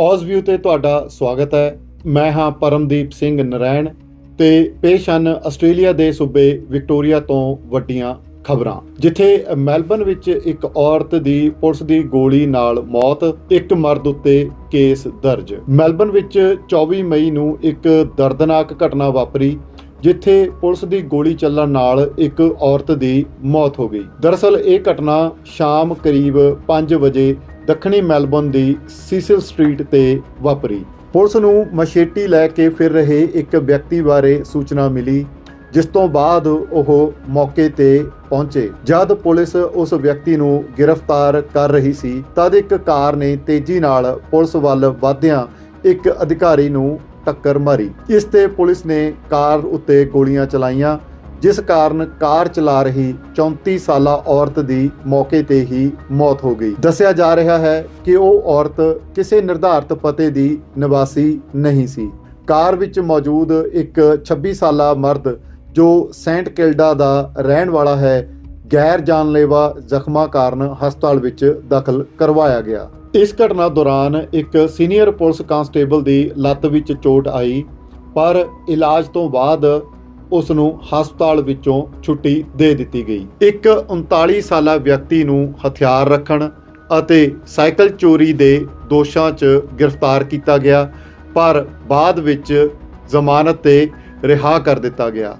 ਔਜ਼ view ਤੇ ਤੁਹਾਡਾ ਸਵਾਗਤ ਹੈ। ਮੈਂ ਹਾਂ ਪਰਮਦੀਪ ਸਿੰਘ ਨਰੈਣ ਤੇ ਪੇਸ਼ ਹਨ ਆਸਟ੍ਰੇਲੀਆ ਦੇ ਸੂਬੇ ਵਿਕਟੋਰੀਆ ਤੋਂ ਵੱਡੀਆਂ ਖਬਰਾਂ। ਜਿੱਥੇ ਮੈਲਬਨ ਵਿੱਚ ਇੱਕ ਔਰਤ ਦੀ ਪੁਲਿਸ ਦੀ ਗੋਲੀ ਨਾਲ ਮੌਤ, ਇੱਕ ਮਰਦ ਉੱਤੇ ਕੇਸ ਦਰਜ। ਮੈਲਬਨ ਵਿੱਚ 24 ਮਈ ਨੂੰ ਇੱਕ ਦਰਦਨਾਕ ਘਟਨਾ ਵਾਪਰੀ, ਜਿੱਥੇ ਪੁਲਿਸ ਦੀ ਗੋਲੀ ਚੱਲਣ ਨਾਲ ਇੱਕ ਔਰਤ ਦੀ ਮੌਤ ਹੋ ਗਈ। ਦਰਅਸਲ ਇਹ ਘਟਨਾ ਸ਼ਾਮ ਕਰੀਬ 5 ਵਜੇ ਦੱਖਣੀ ਮੈਲਬੌਰਨ ਦੀ ਸੀਸਲ ਸਟਰੀਟ ਤੇ ਵਾਪਰੀ। ਪੁਲਿਸ ਨੂੰ ਮਸ਼ੇਟੀ ਲੈ ਕੇ ਫਿਰ ਰਹੇ ਇੱਕ ਵਿਅਕਤੀ ਬਾਰੇ ਸੂਚਨਾ ਮਿਲੀ, ਜਿਸ ਤੋਂ ਬਾਅਦ ਉਹ ਮੌਕੇ ਤੇ ਪਹੁੰਚੇ। ਜਦ ਪੁਲਿਸ ਉਸ ਵਿਅਕਤੀ ਨੂੰ ਗ੍ਰਿਫਤਾਰ ਕਰ ਰਹੀ ਸੀ, ਤਦ ਇੱਕ ਕਾਰ ਨੇ ਤੇਜ਼ੀ ਨਾਲ ਪੁਲਿਸ ਵੱਲ ਵਧਦਿਆਂ ਇੱਕ ਅਧਿਕਾਰੀ ਨੂੰ ਟੱਕਰ ਮਾਰੀ। ਇਸ ਤੇ ਪੁਲਿਸ ਨੇ ਕਾਰ ਉੱਤੇ ਗੋਲੀਆਂ ਚਲਾਈਆਂ ਜਿਸ ਕਾਰਨ ਕਾਰ ਚਲਾ ਰਹੀ 34 ਸਾਲਾ ਔਰਤ ਦੀ ਮੌਕੇ ਤੇ ਹੀ ਮੌਤ ਹੋ ਗਈ। ਦੱਸਿਆ ਜਾ ਰਿਹਾ ਹੈ ਕਿ ਉਹ ਔਰਤ ਕਿਸੇ ਨਿਰਧਾਰਤ ਪਤੇ ਦੀ ਨਿਵਾਸੀ ਨਹੀਂ ਸੀ। ਕਾਰ ਵਿੱਚ ਮੌਜੂਦ ਇੱਕ 26 ਸਾਲਾ ਮਰਦ ਜੋ ਸੈਂਟ ਕਿਲਡਾ ਦਾ ਰਹਿਣ ਵਾਲਾ ਹੈ, ਗੈਰ ਜਾਨਲੇਵਾ ਜ਼ਖਮਾਂ ਕਾਰਨ ਹਸਪਤਾਲ ਵਿੱਚ ਦਾਖਲ ਕਰਵਾਇਆ ਗਿਆ। ਇਸ ਘਟਨਾ ਦੌਰਾਨ ਇੱਕ ਸੀਨੀਅਰ ਪੁਲਿਸ ਕਾਂਸਟੇਬਲ ਦੀ ਲੱਤ ਵਿੱਚ ਚੋਟ ਆਈ, ਪਰ ਇਲਾਜ ਤੋਂ ਬਾਅਦ ਉਸ ਨੂੰ ਹਸਪਤਾਲ ਵਿੱਚੋਂ ਛੁੱਟੀ ਦੇ ਦਿੱਤੀ ਗਈ। ਇੱਕ 39 ਸਾਲਾ ਵਿਅਕਤੀ ਨੂੰ ਹਥਿਆਰ ਰੱਖਣ ਅਤੇ ਸਾਈਕਲ ਚੋਰੀ ਦੇ ਦੋਸ਼ਾਂ 'ਚ ਗ੍ਰਿਫਤਾਰ ਕੀਤਾ ਗਿਆ, ਪਰ ਬਾਅਦ ਵਿੱਚ ਜ਼ਮਾਨਤ ਤੇ ਰਿਹਾ ਕਰ ਦਿੱਤਾ ਗਿਆ।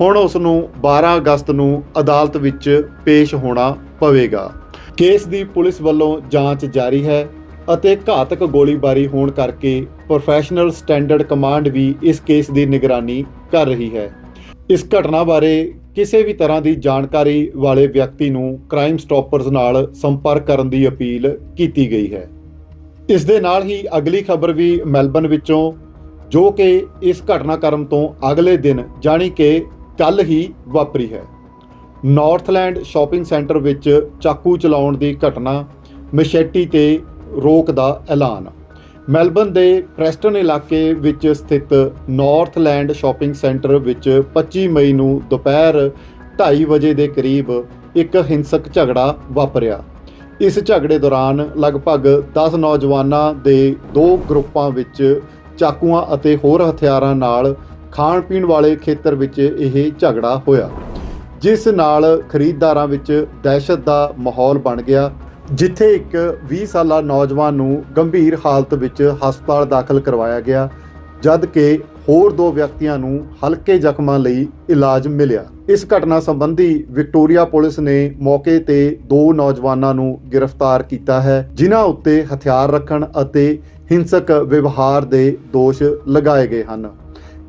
ਹੁਣ ਉਸ ਨੂੰ 12 ਅਗਸਤ ਨੂੰ ਅਦਾਲਤ ਵਿੱਚ ਪੇਸ਼ ਹੋਣਾ ਪਵੇਗਾ। ਕੇਸ ਦੀ ਪੁਲਿਸ ਵੱਲੋਂ ਜਾਂਚ ਜਾਰੀ ਹੈ ਅਤੇ ਘਾਤਕ ਗੋਲੀਬਾਰੀ ਹੋਣ ਕਰਕੇ ਪ੍ਰੋਫੈਸ਼ਨਲ ਸਟੈਂਡਰਡ ਕਮਾਂਡ ਵੀ ਇਸ ਕੇਸ ਦੀ ਨਿਗਰਾਨੀ ਕਰ ਰਹੀ ਹੈ। ਇਸ ਘਟਨਾ ਬਾਰੇ ਕਿਸੇ ਵੀ ਤਰ੍ਹਾਂ ਦੀ ਜਾਣਕਾਰੀ ਵਾਲੇ ਵਿਅਕਤੀ ਨੂੰ ਕ੍ਰਾਈਮ ਸਟਾਪਰਸ ਨਾਲ ਸੰਪਰਕ ਕਰਨ ਦੀ ਅਪੀਲ ਕੀਤੀ ਗਈ ਹੈ। ਇਸ ਦੇ ਨਾਲ ਹੀ ਅਗਲੀ ਖਬਰ ਵੀ ਮੈਲਬਨ ਵਿੱਚੋਂ, ਜੋ ਕਿ ਇਸ ਘਟਨਾਕ੍ਰਮ ਤੋਂ ਅਗਲੇ ਦਿਨ ਜਾਣੀ ਕਿ ਕੱਲ ਹੀ ਵਾਪਰੀ ਹੈ। ਨਾਰਥਲੈਂਡ ਸ਼ਾਪਿੰਗ ਸੈਂਟਰ ਵਿੱਚ ਚਾਕੂ ਚਲਾਉਣ ਦੀ ਘਟਨਾ ਮਸ਼ੇਟੀ ਤੇ ਰੋਕ ਦਾ ਐਲਾਨ। ਮੈਲਬਨ ਦੇ ਪ੍ਰੈਸਟਨ ਇਲਾਕੇ ਵਿੱਚ ਸਥਿਤ ਨਾਰਥਲੈਂਡ ਸ਼ਾਪਿੰਗ ਸੈਂਟਰ ਵਿੱਚ 25 ਮਈ ਨੂੰ ਦੁਪਹਿਰ 2:30 ਵਜੇ ਦੇ ਕਰੀਬ ਇੱਕ ਹਿੰਸਕ ਝਗੜਾ ਵਾਪਰਿਆ। ਇਸ ਝਗੜੇ ਦੌਰਾਨ ਲਗਭਗ 10 ਨੌਜਵਾਨਾਂ ਦੇ ਦੋ ਗਰੁੱਪਾਂ ਵਿੱਚ ਚਾਕੂਆਂ ਅਤੇ ਹੋਰ ਹਥਿਆਰਾਂ ਨਾਲ ਖਾਣ ਪੀਣ ਵਾਲੇ ਖੇਤਰ ਵਿੱਚ ਇਹ ਝਗੜਾ ਹੋਇਆ, ਜਿਸ ਨਾਲ ਖਰੀਦਦਾਰਾਂ ਵਿੱਚ ਦਹਿਸ਼ਤ ਦਾ ਮਾਹੌਲ ਬਣ ਗਿਆ ਜਿੱਥੇ ਇੱਕ 20 ਸਾਲਾ ਨੌਜਵਾਨ ਨੂੰ ਗੰਭੀਰ ਹਾਲਤ ਵਿੱਚ ਹਸਪਤਾਲ ਦਾਖਲ ਕਰਵਾਇਆ ਗਿਆ, ਜਦ ਕਿ ਹੋਰ ਦੋ ਵਿਅਕਤੀਆਂ ਨੂੰ ਹਲਕੇ ਜ਼ਖਮਾਂ ਲਈ ਇਲਾਜ ਮਿਲਿਆ। ਇਸ ਘਟਨਾ ਸੰਬੰਧੀ ਵਿਕਟੋਰੀਆ ਪੁਲਿਸ ਨੇ ਮੌਕੇ ਤੇ ਦੋ ਨੌਜਵਾਨਾਂ ਨੂੰ ਗ੍ਰਿਫਤਾਰ ਕੀਤਾ ਹੈ, ਜਿਨ੍ਹਾਂ ਉੱਤੇ ਹਥਿਆਰ ਰੱਖਣ ਅਤੇ ਹਿੰਸਕ ਵਿਵਹਾਰ ਦੇ ਦੋਸ਼ ਲਗਾਏ ਗਏ ਹਨ।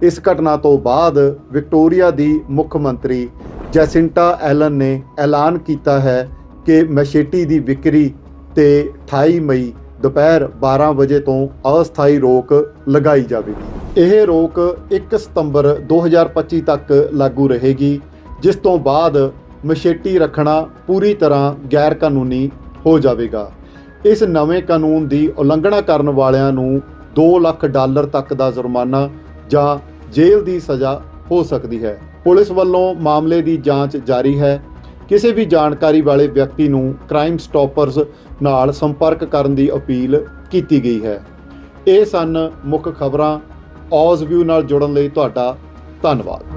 ਇਸ ਘਟਨਾ ਤੋਂ ਬਾਅਦ ਵਿਕਟੋਰੀਆ ਦੀ ਮੁੱਖ ਮੰਤਰੀ ਜੈਸਿੰਟਾ ਐਲਨ ਨੇ ਐਲਾਨ ਕੀਤਾ ਹੈ ਕਿ ਮਛੇਟੀ ਦੀ ਵਿਕਰੀ ਤੇ 28 ਮਈ ਦੁਪਹਿਰ 12 ਵਜੇ ਤੋਂ ਅਸਥਾਈ ਰੋਕ ਲਗਾਈ ਜਾਵੇਗੀ। ਇਹ ਰੋਕ 1 ਸਤੰਬਰ 2025 ਤੱਕ ਲਾਗੂ ਰਹੇਗੀ, ਜਿਸ ਤੋਂ ਬਾਅਦ ਮਛੇਟੀ ਰੱਖਣਾ ਪੂਰੀ ਤਰ੍ਹਾਂ ਗੈਰ ਕਾਨੂੰਨੀ ਹੋ ਜਾਵੇਗਾ। ਇਸ ਨਵੇਂ ਕਾਨੂੰਨ ਦੀ ਉਲੰਘਣਾ ਕਰਨ ਵਾਲਿਆਂ ਨੂੰ 2 ਲੱਖ ਡਾਲਰ ਤੱਕ ਦਾ ਜੁਰਮਾਨਾ ਜਾਂ ਜੇਲ੍ਹ ਦੀ ਸਜ਼ਾ ਹੋ ਸਕਦੀ ਹੈ। ਪੁਲਿਸ ਵੱਲੋਂ ਮਾਮਲੇ ਦੀ ਜਾਂਚ ਜਾਰੀ ਹੈ। ਕਿਸੇ ਵੀ ਜਾਣਕਾਰੀ ਵਾਲੇ ਵਿਅਕਤੀ ਨੂੰ ਕ੍ਰਾਈਮ ਸਟਾਪਰਸ ਨਾਲ ਸੰਪਰਕ ਕਰਨ ਦੀ ਅਪੀਲ ਕੀਤੀ ਗਈ ਹੈ। ਇਹ ਸਨ ਮੁੱਖ ਖਬਰਾਂ। ਔਜ਼ ਵਿਊ ਨਾਲ ਜੁੜਨ ਲਈ ਤੁਹਾਡਾ ਧੰਨਵਾਦ।